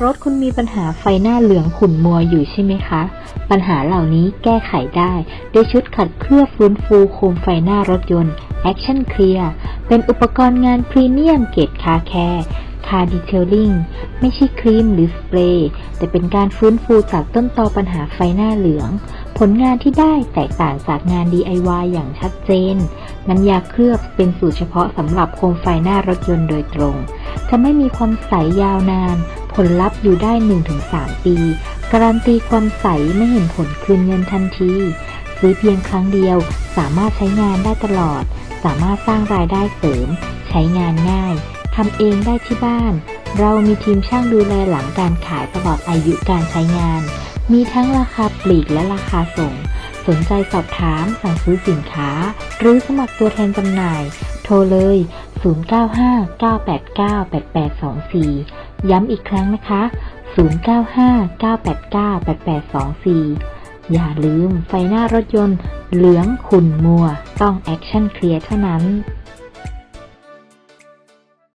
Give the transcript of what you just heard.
รถคุณมีปัญหาไฟหน้าเหลืองขุ่นมัวอยู่ใช่ไหมคะ ปัญหาเหล่านี้แก้ไขได้ด้วยชุดขัดเคลือบฟื้นฟูโคมไฟหน้ารถยนต์ Action Clear เป็นอุปกรณ์งานพรีเมียมเกรดคาแคร์คาดีเทลลิ่งไม่ใช่ครีมหรือสเปรย์แต่เป็นการฟื้นฟูจากต้นตอปัญหาไฟหน้าเหลือง ผลงานที่ได้แตกต่างจากงาน DIY อย่างชัดเจน น้ำยาเคลือบเป็นสูตรเฉพาะสำหรับโคมไฟหน้ารถยนต์โดยตรง จะไม่มีความใสยาวนาน ผลลัพธ์อยู่ได้ 1-3 ปี การันตีความใสไม่เห็นผลคืนเงินทันที ซื้อเพียงครั้งเดียว สามารถใช้งานได้ตลอด สามารถสร้างรายได้เสริม ใช้งานง่ายทำเองได้ที่บ้าน เรามีทีมช่างดูแลหลังการขายตลอดอายุการใช้งาน มีทั้งราคาปลีกและราคาส่ง สนใจสอบถามสั่งซื้อสินค้า หรือสมัครตัวแทนจำหน่าย โทรเลย 0959898824 ย้ำอีกครั้งนะคะ 0959898824 อย่าลืมไฟหน้ารถยนต์เหลืองขุ่นมัว ต้องแอคชั่นเคลียร์เท่านั้น